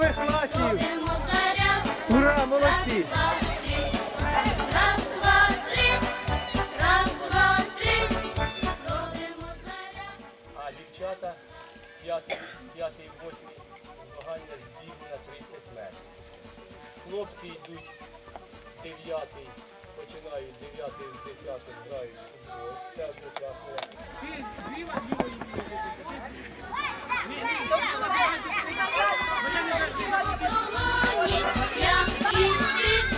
зарядку. Ура, молодці! Раз, два, три, раз, два, три, родимо заряд. А дівчата п'ятий, п'ятий, восьмий змагання збірні на 30 метрів. Хлопці йдуть дев'ятий, починають 9 з десятим грають в футбол. Теж участвує. Долоні, я і ти,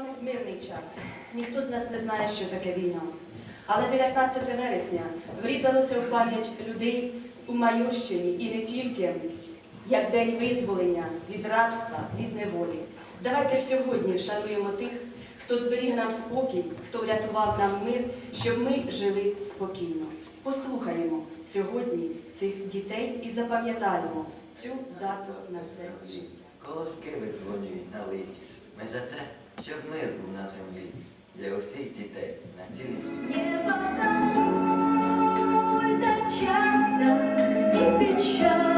вами мирний час. Ніхто з нас не знає, що таке війна. Але 19 вересня врізалося в пам'ять людей у Майорщині і не тільки як день визволення від рабства, від неволі. Давайте ж сьогодні вшануємо тих, хто зберіг нам спокій, хто врятував нам мир, щоб ми жили спокійно. Послухаємо сьогодні цих дітей і запам'ятаємо цю дату на все життя. Колоски визвонюють на литі. Ми за те, щоб мир був на землі для усіх дітей на цілій світі. Не часто і печально.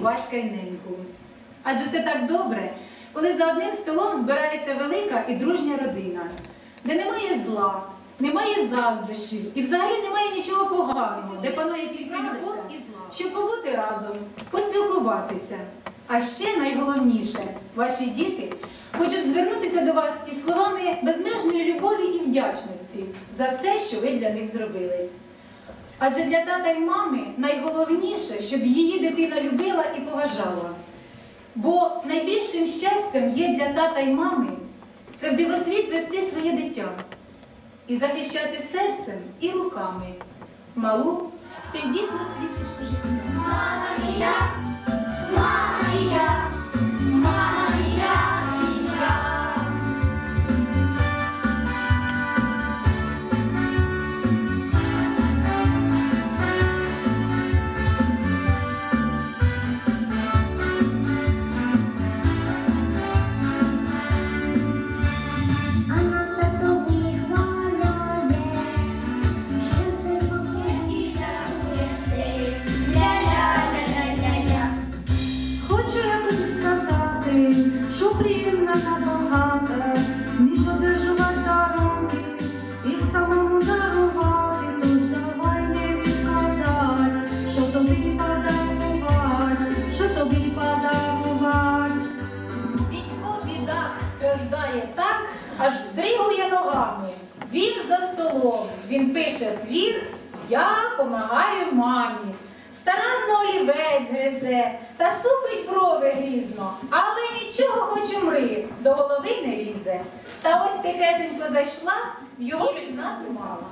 Батька й неньку. Адже це так добре, коли за одним столом збирається велика і дружня родина, де немає зла, немає заздрощів і взагалі немає нічого поганого, де панує тільки любов і зла, щоб побути разом, поспілкуватися. А ще найголовніше, ваші діти хочуть звернутися до вас із словами безмежної любові і вдячності за все, що ви для них зробили. Адже для тата й мами найголовніше, щоб її дитина любила і поважала. Бо найбільшим щастям є для тата й мами це в дивосвіт вести своє дитя і захищати серцем і руками малу тендітну свічечку життя. Мама я, мама тихесенько зайшла в його кімнату мама.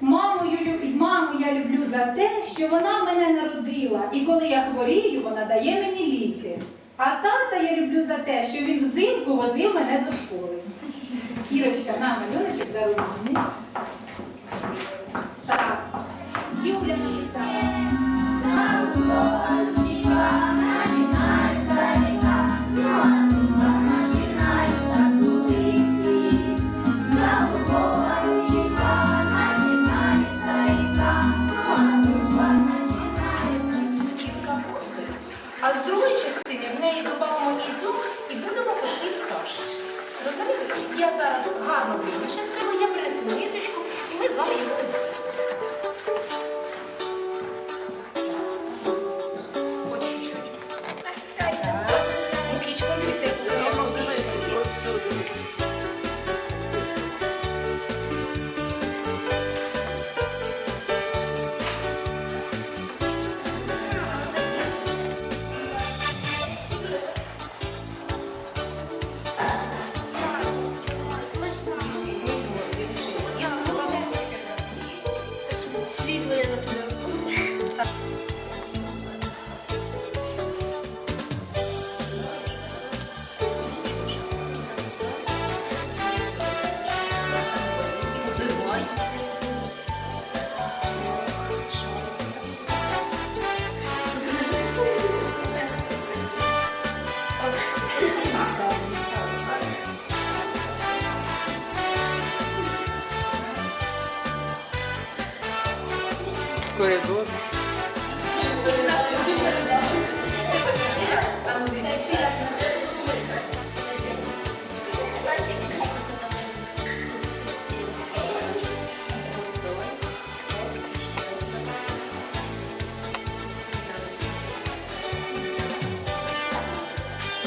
Мамою, маму я люблю за те, що вона мене народила, і коли я хворію, вона дає мені ліки. А тата я люблю за те, що він взимку возив мене до школи. Ірочка, на малюночок мені. Так. Юля написала. Коридор.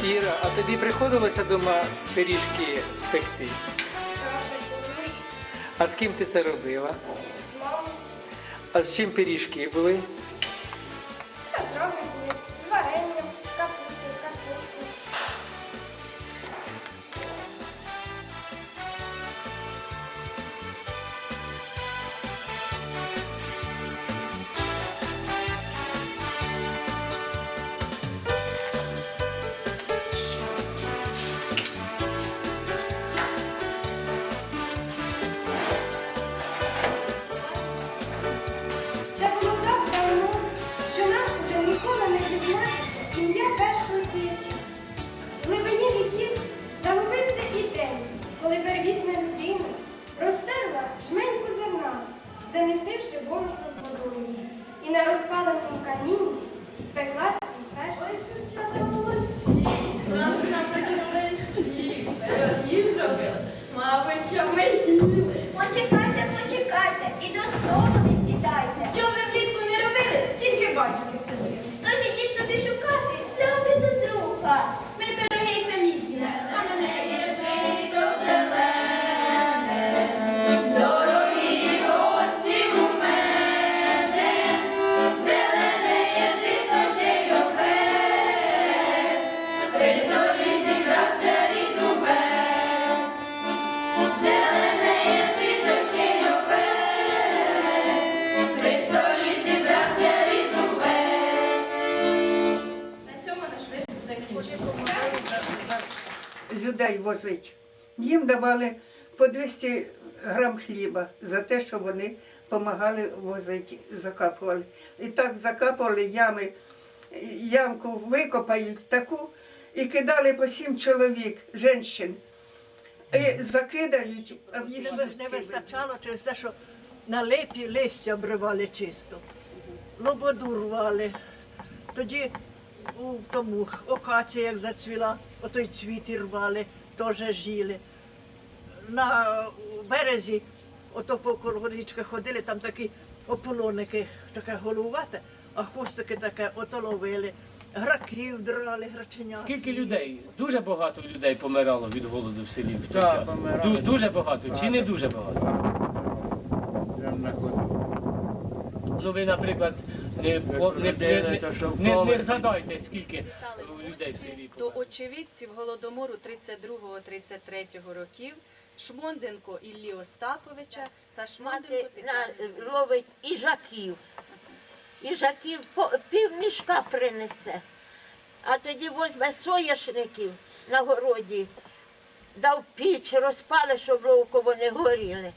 Іра, а тобі приходилося вдома пиріжки пекти? А з ким ти це робила? А з чим пиріжки були? 200 грам хліба за те, що вони допомагали возити, закапували. І так закапували ями, ямку викопають таку і кидали по сім чоловік, жінчин. І закидають, а в їх Не, вистачало через те, що на липі листя обривали чисто, лободу рвали. Тоді у тому окація, як зацвіла, отой цвіт і рвали, теж жіли. На березі, ото по коло ходили, там такі ополоники, таке головате, а хвостики таке ото ловили, граків драли, граченят. Скільки людей? Дуже багато людей помирало від голоду в селі в той час. Ду- дуже багато чи не дуже багато? Ну ви, наприклад, не, по- не, не, не, не, не згадайте, скільки людей в селі До померло. очевидців Голодомору 32-33 років Шмонденко Іллі Остаповича та Шмонденко Тетяни. ловить іжаків. Іжаків по, пів мішка принесе. А тоді возьме соняшників на городі, дав піч, розпали, щоб ловко вони горіли.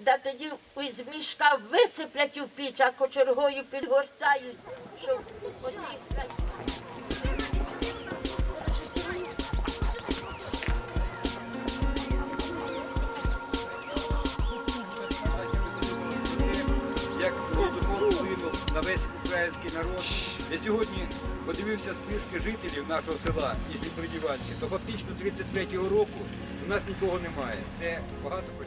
Да тоді із мішка висиплять у піч, а кочергою підгортають, щоб от на весь український народ. Я сьогодні подивився списки жителів нашого села із Придіванці, то фактично 33-го року у нас нікого немає. Це багато про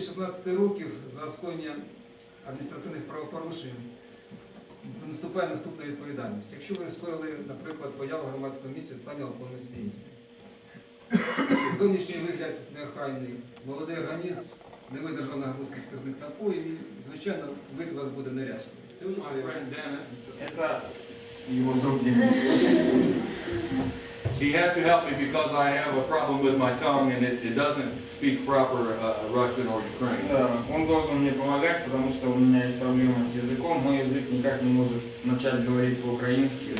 16 років за скоєння адміністративних правопорушень наступає наступна відповідальність. Якщо ви скоїли, наприклад, появу місці в стані алкогольного сп'яніння. Зовнішній вигляд неохайний, молодий організм, не видержав нагрузки спиртних напоїв і, звичайно, вид у вас буде неряшний. Це вже Это его друг Денис. He has to help me because I have a problem with my tongue and it, it doesn't speak proper uh, Russian or Ukrainian. Да, он должен мне помогать, потому что у меня есть проблема с языком. Мой язык никак не может начать говорить по-украински.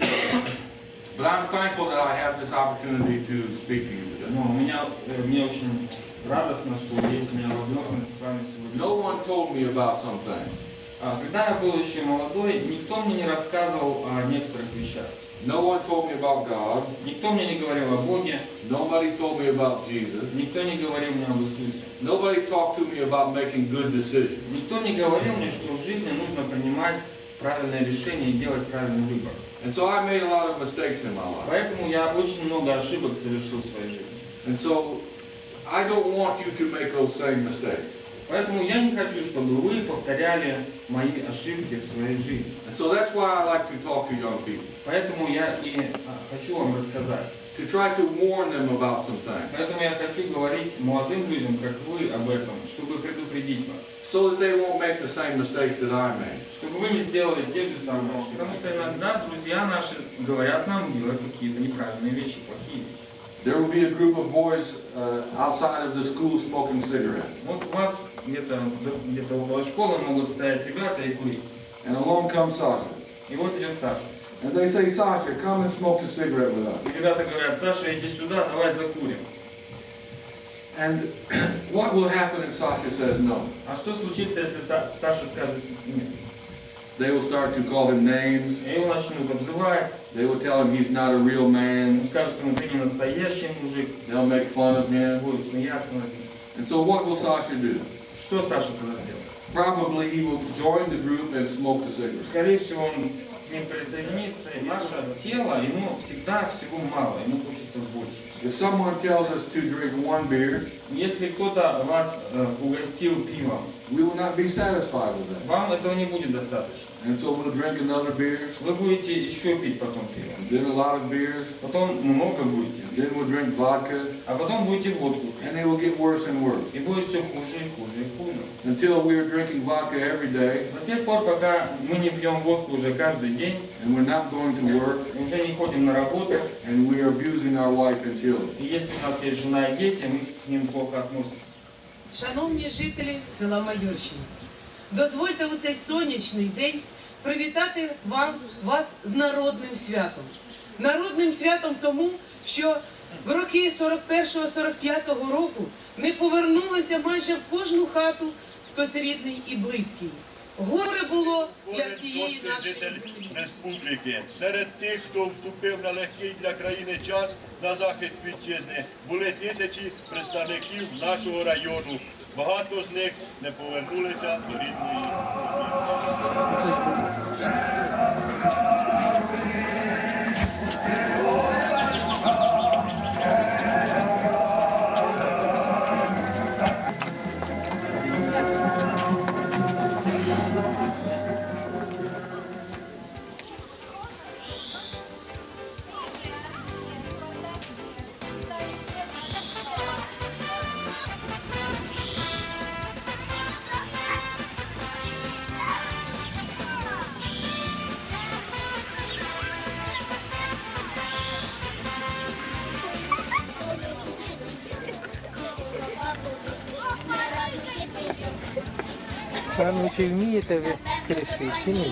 But I'm thankful that I have this opportunity to speak to you today. Но у меня, э, мне очень радостно, что есть у меня возможность с вами сегодня. No one told me about some things. А, Когда я был еще молодой, никто мне не рассказывал о некоторых вещах. No one told me about God. Никто мне не говорил о Боге, Nobody told me about Jesus. никто не говорил мне об Иисусе. Nobody talked to me about making good decisions. Никто не говорил мне, что в жизни нужно принимать правильное решение и делать правильный выбор. And so I made a lot of mistakes in my life. Поэтому я очень много ошибок совершил в своей жизни. And so I don't want you to make those same mistakes. Поэтому я не хочу, чтобы вы повторяли мои ошибки в своей жизни. And so that's why I like to talk to young people. Поэтому я и а, хочу вам рассказать. To try to warn them about some things. Поэтому я хочу говорить молодым людям, как вы, об этом, чтобы предупредить вас. So that they won't make the same mistakes that I made. Чтобы вы не сделали те же самые ошибки. Потому что иногда друзья наши говорят нам делать какие-то неправильные вещи, плохие вещи. There will be a group of boys uh, outside of the school smoking cigarettes. Вот у вас где-то где около школы могут стоять ребята и курить. And along comes Sasha. И вот идет Саша. And they say, Sasha, come and smoke a cigarette with us. И ребята говорят, Саша, иди сюда, давай закурим. And what will happen if Sasha says no? А что случится, если Са- Саша скажет нет? They will start to call him names. И его начнут обзывать, They will tell him he's not a real man. скажут ему, ты не настоящий мужик, They'll make fun of him. будут смеяться над ним. And so what will Sasha do? Что Саша тогда сделает? Probably he will join the group and smoke the cigarette. Скорее всего, он к ним присоединится, и наше тело, ему всегда всего мало, ему хочется больше. If someone tells us to drink one beer, Если кто-то вас э, угостил пивом, we will not be satisfied with that. вам этого не будет достаточно. And so we'll drink another beer, Вы будете еще пить потом пиво. then a lot of beers, Потом много будете. then we'll drink vodka, А потом будете водку пить. and it will get worse and worse. И будет все хуже и хуже и хуже. Until we are drinking vodka every day, До тех пор, пока мы не пьем водку уже каждый день, and we're not going to work, уже не ходим на работу, and we are abusing our wife and children. и если у нас есть жена и дети, мы к ним плохо относимся. Шановні жителі села Майорщина, дозвольте у цей сонячний день привітати вам вас з народним святом. Народним святом тому, що в роки 41-45 року ми повернулися майже в кожну хату, хтось рідний і близький. Горе було для всієї нашої землі. республіки. Серед тих, хто вступив на легкий для країни час на захист вітчизни, були тисячі представників нашого району. Багато з них не повернулися до рідної. Вмієте ви кришити, чи не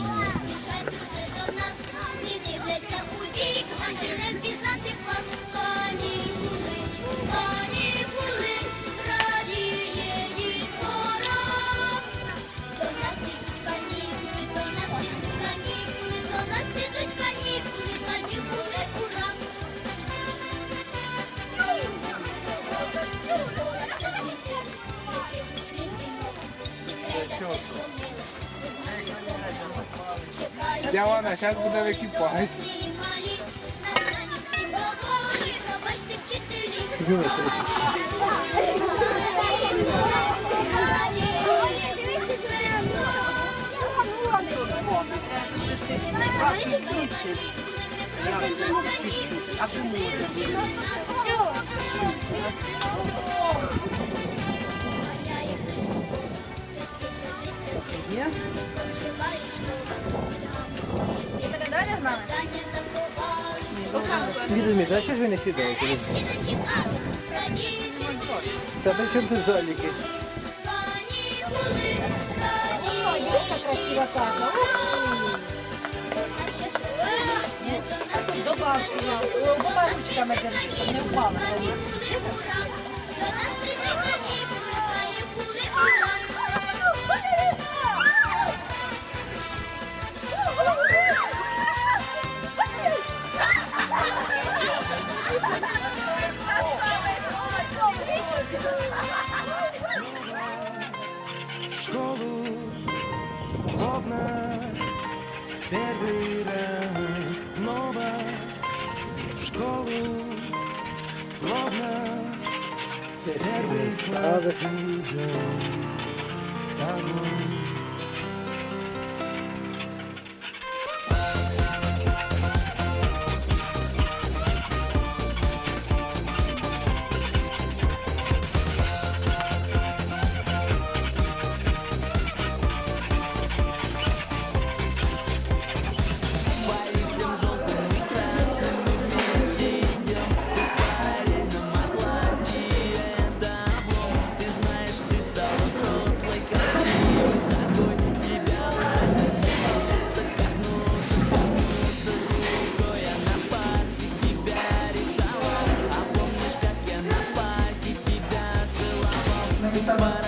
Я вона сейчас буде википати. А чому? Дивіться. А що ж ви не сідаєте? При чому тут заліки? Красива каша. Обома ручками держи, щоб не впало. в словно в первый раз снова в школу, словно в первый класс идем с тобой. bye